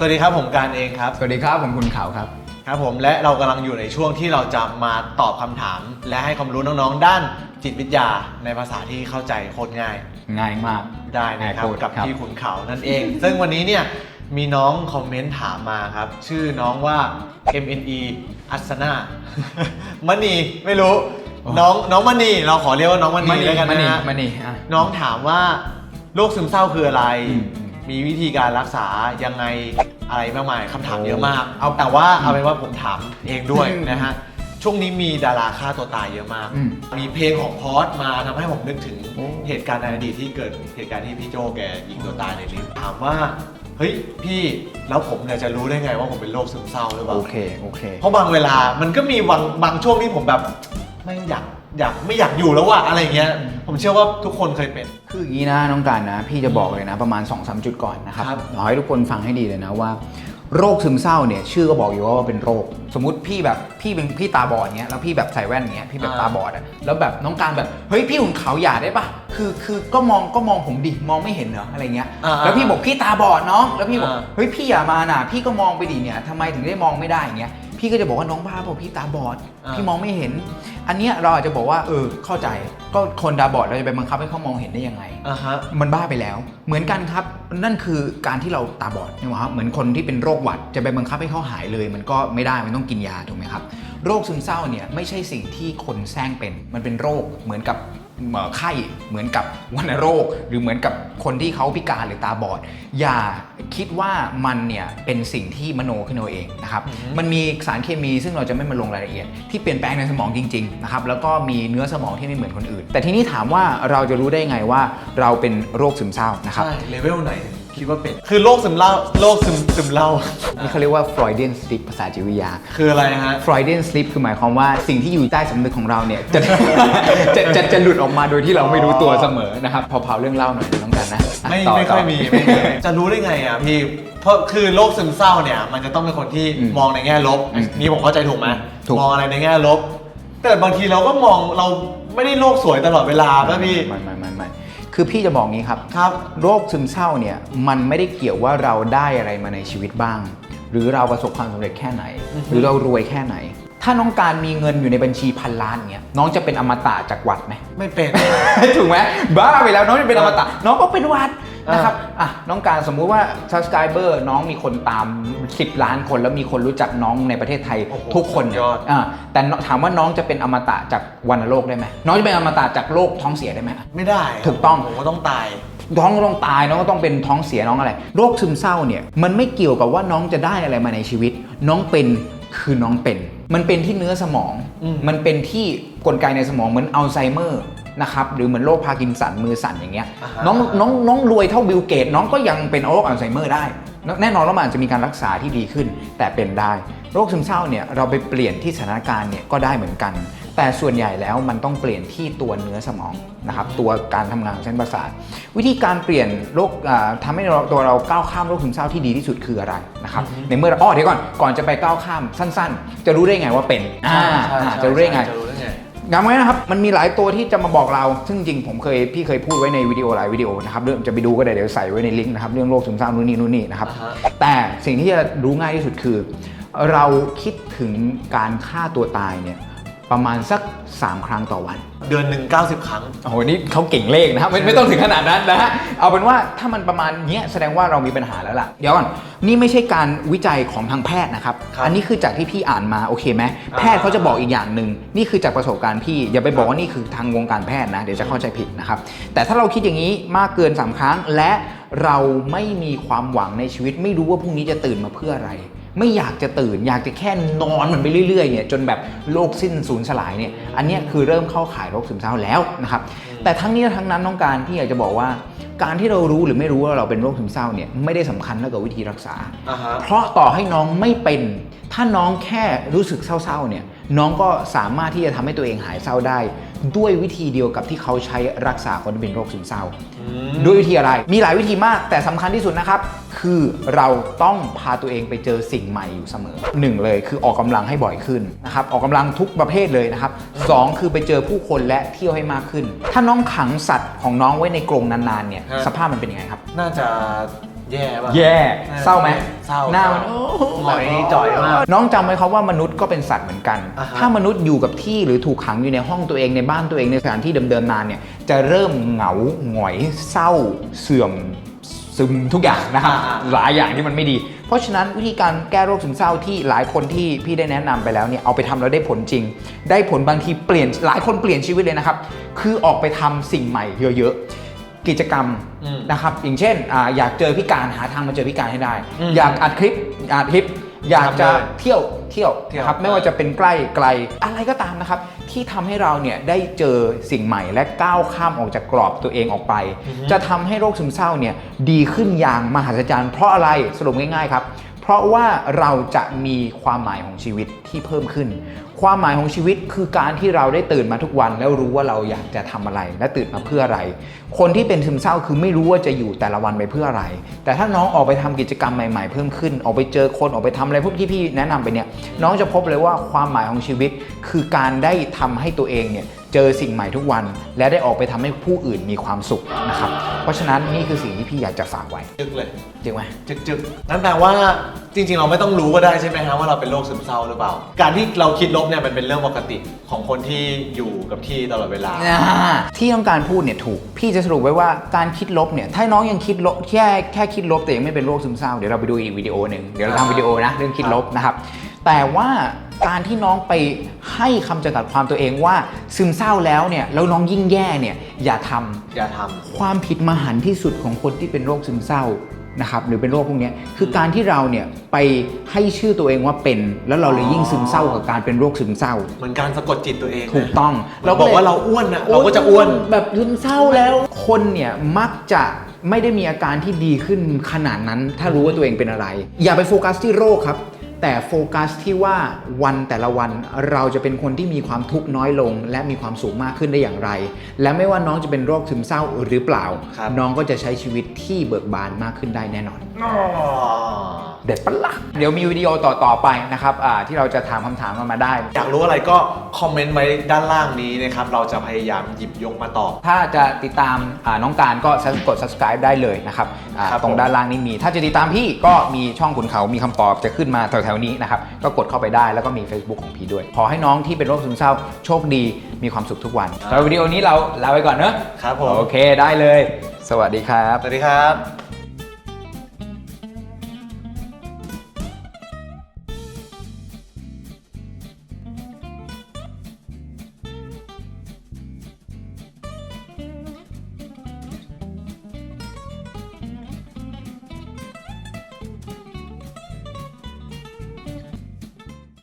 สวัสดีครับผมการเองครับ สวัสดีครับผมคุณขาวครับ ครับผมและเรากำลังอยู่ในช่วงที่เราจะมาตอบคำถาม และให้ความรู้น้องๆ ด้านจิตวิทยาในภาษาที่เข้าใจโคตรง่ายง่ายมาก ได้นะครับ ง่ายโคตรกับครับ พี่ขุนเขานั่นเอง ซึ่งวันนี้เนี่ยมีน้องคอมเมนต์ถามมาครับ ชื่อน้องว่า MNE อัศนามณีไม่รู้ น้องน้องมณีเราขอเรียกว่าน้องมณีแล้วกันมานะนี่ฮะ มานี่อะ น้องถามว่าโรคซึมเศร้าคืออะไร อืมอืมมีวิธีการรักษายังไง อะไรมากมายคำถามโอ้เยอะมาก เอาแต่ว่าเอาเป็นว่าผมถามเองด้วยอืมนะฮะ ช่วงนี้มีดาราฆ่าตัวตายเยอะมาก อืมมีเพลงของพอสมาทำให้ผมนึกถึงโอ้ เหตุการณ์ในอดีตที่เกิดเหตุการณ์ที่พี่โจแกยิงตัวตายในลิฟต์ถามว่า เฮ้ยพี่แล้วผมเนี่ยจะรู้ได้ไงว่าผมเป็นโรคซึมเศร้าหรือเปล่า โอเค โอเค เพราะบางเวลามันก็มีบางบางช่วงที่ผมแบบไม่อยาก อยากไม่อยากอยู่แล้วว่ะอะไรเงี้ย ผมเชื่อว่าทุกคนเคยเป็น คืออย่างนี้นะน้องการนะ พี่จะบอกเลยนะประมาณ2อสจุดก่อนนะครับครับ ขอให้ทุกคนฟังให้ดีเลยนะว่า โรคซึมเศร้าเนี่ยชื่อก็บอกอยู่ว่าเป็นโรค สมมติพี่แบบพี่เป็นพี่ตาบอดเงี้ยแล้วพี่แบบใส่แว่นเงี้ยพี่แบบอ่าตาบอดอะแล้วแบบน้องการแบบเฮ้ยพี่หุ่นเขาวอย่าได้ปะคือคือก็มองก็มองผมดิมองไม่เห็นเหรออะไรเงี้ยอ่าแล้วพี่บอกพี่ตาบอดน้องแล้วพี่บอกอ่า เฮ้ยพี่อย่ามาน่ะพี่ก็มองไปดิเนี่ยทำไมถึงได้มองไม่ได้อย่างเงี้ย พี่ก็จะบอกว่าน้องบ้าบอกพี่ตาบอด อ่า พี่มองไม่เห็น อันเนี้ยเราอาจจะบอกว่าเออเข้าใจ ก็คนตาบอดเราจะไปบังคับให้เขามองเห็นได้ยังไง อ่าฮะ มันบ้าไปแล้ว เหมือนกันครับ นั่นคือการที่เราตาบอดนะครับเหมือนคนที่เป็นโรคหวัดจะไปบังคับให้เขาหายเลย มันก็ไม่ได้มันต้องกินยาถูกไหมครับ โรคซึมเศร้าเนี่ยไม่ใช่สิ่งที่คนแซงเป็น มันเป็นโรคเหมือนกับเอ่อ ไข้เหมือนกับวัณโรค หรือเหมือนกับคนที่เขาพิการหรือตาบอด อย่าคิดว่ามันเนี่ยเป็นสิ่งที่มโนขึ้นเอาเองนะครับอือฮึมันมีสารเคมีซึ่งเราจะไม่มาลงรายละเอียด ที่เปลี่ยนแปลงในสมองจริงๆนะครับแล้วก็มีเนื้อสมองที่ไม่เหมือนคนอื่น แต่ทีนี้ถามว่าเราจะรู้ได้ไงว่าเราเป็นโรคซึมเศร้านะครับใช่เลเวลไหน คิดว่าเป็น คือโรคซึมเศร้าโรคซึมซึมเล่า นี่เขาเรียกว่า Freudian slip ภาษาจิตวิทยา คืออะไรฮะ Freudian slip คือหมายความว่าสิ่งที่อยู่ใต้สำนึกของเราเนี่ย จะจะจะจะหลุดออกมาโดยที่เราไม่รู้ตัวเสมอนะครับพอเผาเรื่องเล่าหน่อยน้องกันนะอะไม่ต่ไม่ค่อยต่ มีไม่มี จะรู้ได้ไงอะพี่เพราะคือโรคซึมเศร้าเนี่ย มันจะต้องเป็นคนที่อืมมองในแง่ลบ อืมนี่ผมเข้าใจถูกไหมถูกมองอะไรในแง่ลบ แต่บางทีเราก็มองเราไม่ได้โลกสวยตลอดเวลาป่ะพี่ ไม่ไม่ไม่ไม่ คือพี่จะบอกงี้ครับครับ โรคซึมเศร้าเนี่ยมันไม่ได้เกี่ยวว่าเราได้อะไรมาในชีวิตบ้าง หรือเราประสบความสำเร็จแค่ไหนอือฮึหรือเรารวยแค่ไหน ถ้าน้องการมีเงินอยู่ในบัญชีพันล้านเนี่ยน้องจะเป็นอมตะจากหวัดไหมไม่เป็น ถูกไหมบ้าไปแล้วน้องจะเป็นอมตะน้องก็เป็นหวัดอ่า นนะครับอะน้องการสมมุติว่า subscriber น้องมีคนตาม 10 ล้านคน แล้วมีคนรู้จักน้องในประเทศไทยโอ้โหทุกคนเนี่ยสุดยอด อะแต่ถามว่าน้องจะเป็นอมตะจากวัณโรคได้ไหมน้องจะเป็นอมตะจากโรคท้องเสียได้ไหม ไม่ได้ถูกต้อง ผมก็ต้องตายน้องก็ต้องตายน้องก็ต้องเป็นท้องเสียน้องอะไร โรคซึมเศร้าเนี่ยมันไม่เกี่ยวกับว่าน้องจะได้อะไรมาในชีวิต น้องเป็นคือน้องเป็น มันเป็นที่เนื้อสมอง อืม มันเป็นที่กลไกในสมองเหมือนอัลไซเมอร์ นะครับหรือเหมือนโรคพาร์กินสันมือสั่นอย่างเงี้ยาฮะน้องน้องน้องรวยเท่าบิลเกต น้องก็ยังเป็นโรคอัลไซเมอร์ได้ แน่นอนว่ามันอาจจะมีการรักษาที่ดีขึ้น แต่เป็นได้ โรคซึมเศร้าเนี่ยเราไปเปลี่ยนที่สถานการณ์เนี่ยก็ได้เหมือนกัน แต่ส่วนใหญ่แล้วมันต้องเปลี่ยนที่ตัวเนื้อสมองนะครับตัวการทำงานของเส้นประสาทวิธีการเปลี่ยนโรคอ่าทำให้เราตัวเราก้าวข้ามโรคซึมเศร้าที่ดีที่สุดคืออะไรนะครับอือฮึในเมื่อเราอ้อเดี๋ยวก่อนก่อนจะไปก้าวข้ามสั้น ๆ จะรู้ได้ไงว่าเป็นอ่าใช่อ่าใช่จะรู้ได้ไง จะรู้ได้ไงจำไว้นะครับ มันมีหลายตัวที่จะมาบอกเรา ซึ่งจริงผมเคยพี่เคยพูดไว้ในวิดีโอหลายวิดีโอนะครับเรื่องจะไปดูก็ได้เดี๋ยวใส่ไว้ในลิงก์นะครับเรื่องโรคซึมเศร้านู่นนี่นู่นนี่นะครับอ่าฮะแต่สิ่งที่จะรู้ง่ายที่สุดคือ เราคิดถึงการฆ่าตัวตายเนี่ย ประมาณสัก 3 ครั้งต่อวัน เดือนหนึ่ง90 ครั้ง โอ้โห นี่เขาเก่งเลขนะครับไม่ไม่ต้องถึงขนาดนั้นนะฮะเอาเป็นว่าถ้ามันประมาณเนี้ยแสดงว่าเรามีปัญหาแล้วล่ะ เดี๋ยวก่อน นี่ไม่ใช่การวิจัยของทางแพทย์นะครับ ครับอันนี้คือจากที่พี่อ่านมาโอเคไหมแพทย์เขาจะบอกอีกอย่างหนึ่ง นี่คือจากประสบการณ์พี่ อย่าไปบอกว่านี่คือทางวงการแพทย์นะ เดี๋ยวจะเข้าใจผิดนะครับ แต่ถ้าเราคิดอย่างนี้มากเกิน 3 ครั้งและเราไม่มีความหวังในชีวิต ไม่รู้ว่าพรุ่งนี้จะตื่นมาเพื่ออะไร ไม่อยากจะตื่น อยากจะแค่นอนมันไปเรื่อยๆเนี่ยจนแบบโลกสิ้นสูญสลายเนี่ยอันเนี้ยคือเริ่มเข้าข่ายโรคซึมเศร้าแล้วนะครับแต่ทั้งนี้และทั้งนั้นน้องการที่อยากจะบอกว่า การที่เรารู้หรือไม่รู้ว่าเราเป็นโรคซึมเศร้าเนี่ยไม่ได้สำคัญเท่ากับวิธีรักษาอ่าฮะเพราะต่อให้น้องไม่เป็น ถ้าน้องแค่รู้สึกเศร้าๆเนี่ยน้องก็สามารถที่จะทำให้ตัวเองหายเศร้าได้ ด้วยวิธีเดียวกับที่เขาใช้รักษาคนที่เป็นโรคซึมเศร้า ด้วยวิธีอะไร มีหลายวิธีมาก แต่สำคัญที่สุดนะครับ คือเราต้องพาตัวเองไปเจอสิ่งใหม่อยู่เสมอหนึ่งเลยคือออกกำลังให้บ่อยขึ้นนะครับ ออกกำลังทุกประเภทเลยนะครับสองคือไปเจอผู้คนและเที่ยวให้มากขึ้น ถ้าน้องขังสัตว์ของน้องไว้ในกรงนานๆเนี่ยฮะสภาพมันเป็นยังไงครับ น่าจะ แย่ป่ะ แย่ เศร้าไหมเศร้าหน้ามันโอ้โหงอยจ่อยมาก น้องจำไว้ครับว่ามนุษย์ก็เป็นสัตว์เหมือนกัน อ่าฮะ ถ้ามนุษย์อยู่กับที่หรือถูกขังอยู่ในห้องตัวเองในบ้านตัวเองในสถานที่เดิมๆนานเนี่ย จะเริ่มเหงาหงอยเศร้า เสื่อมซึมทุกอย่างนะครับอ่าๆหลายอย่างที่มันไม่ดี เพราะฉะนั้นวิธีการแก้โรคซึมเศร้าที่หลายคนที่พี่ได้แนะนำไปแล้วเนี่ยเอาไปทำแล้วได้ผลจริง ได้ผลบางทีเปลี่ยนหลายคนเปลี่ยนชีวิตเลยนะครับ คือออกไปทำสิ่งใหม่เยอะๆ กิจกรรมอืม นะครับอย่างเช่นอาอยากเจอพิการหาทางมาเจอพิการให้ได้ อืมอยากอัดคลิปอัดคลิป อยากจะทำเลยเที่ยวเที่ยวเที่ยวนะครับไม่ว่าจะเป็นใกล้ไกลอะไรก็ตามนะครับ ที่ทำให้เราเนี่ยได้เจอสิ่งใหม่และก้าวข้ามออกจากกรอบตัวเองออกไป จะทำให้โรคซึมเศร้าเนี่ยดีขึ้นอย่างมหัศจรรย์เพราะอะไรสรุปง่ายๆครับ เพราะว่าเราจะมีความหมายของชีวิตที่เพิ่มขึ้น ความหมายของชีวิตคือการที่เราได้ตื่นมาทุกวัน แล้วรู้ว่าเราอยากจะทำอะไรและตื่นมาเพื่ออะไร คนที่เป็นซึมเศร้าคือไม่รู้ว่าจะอยู่แต่ละวันไปเพื่ออะไร แต่ถ้าน้องออกไปทำกิจกรรมใหม่ ๆ เพิ่มขึ้น ออกไปเจอคนออกไปทำอะไรพวกที่พี่แนะนำไปเนี่ยน้องจะพบเลยว่าความหมายของชีวิตคือการได้ทำให้ตัวเองเนี่ยเจอสิ่งใหม่ทุกวัน และได้ออกไปทำให้ผู้อื่นมีความสุขนะครับ เพราะฉะนั้นนี่คือสิ่งที่พี่อยากจะฝากไว้จึกเลยจริงไหมจึกจึกนั่นแปลว่าจริง ๆ เราไม่ต้องรู้ก็ได้ใช่ไหมฮะว่าเราเป็นโรคซึมเศร้าหรือเปล่า การที่เราคิดลบเนี่ยมันเป็นเรื่องปกติของคนที่อยู่กับที่ตลอดเวลาอ่าที่ต้องการพูดเนี่ยถูก พี่จะสรุปไว้ว่าการคิดลบเนี่ยถ้าน้องยังคิดลบแค่แค่คิดลบแต่ยังไม่เป็นโรคซึมเศร้าเดี๋ยวเราไปดูอีกวิดีโอหนึ่งเดี๋ยวเราทำวิดีโอนะเรื่องคิดลบนะครับแต่ว่าการที่น้องไป ให้คำจำกัดความตัวเองว่าซึมเศร้าแล้วเนี่ยแล้วน้องยิ่งแย่เนี่ยอย่าทำ อย่าทความผิดมหันต์ที่สุดของคนที่เป็นโรคซึมเศร้านะครับหรือเป็นโรคพวกเนี้ยคือการที่เราเนี่ยไปให้ชื่อตัวเองว่าเป็น แล้วเราเลยยิ่งซึมเศร้ากับการเป็นโรคซึมเศร้าำเหมือนการสะกดจิตตัวเองนะถูกต้องเราบอกว่าเราอ้วนนะเราก็จะอ้วน แบบซึมเศร้าแล้วคนเนี่ยมักจะไม่ได้มีอาการที่ดีขึ้นขนาดนั้น ถ้ารู้ว่าตัวเองเป็นอะไร อย่าไปโฟกัสที่โรคครับ แต่โฟกัสที่ว่าวันแต่ละวันเราจะเป็นคนที่มีความทุกข์น้อยลง และมีความสุขมากขึ้นได้อย่างไร และไม่ว่าน้องจะเป็นโรคซึมเศร้าหรือเปล่าครับน้องก็จะใช้ชีวิตที่เบิกบานมากขึ้นได้แน่นอนอ๋อ เด็ดปะละ่ะเดี๋ยวมีวิดีโอต่อๆไปนะครับอ่าที่เราจะถามคำถามกันมาได้ อยากรู้อะไรก็คอมเมนต์ไว้ด้านล่างนี้นะครับ เราจะพยายามหยิบยกมาตอบ ถ้าจะติดตามอ่าน้องการก็กด subscribe ได้เลยนะครับอ่าครับตรงผมด้านล่างนี้มี ถ้าจะติดตามพี่ก็มีช่องขุนเขามีคำตอบจะขึ้นมาแถวๆนี้นะครับ ก็กดเข้าไปได้แล้วก็มี Facebook ของพี่ด้วย ขอให้น้องที่เป็นโรคซึมเศร้าโชคดีมีความสุขทุกวันสำหรับวิดีโอนี้เราลาไปก่อนเนอะครับผมโอเคได้เลย สวัสดีครับ สวัสดีครับ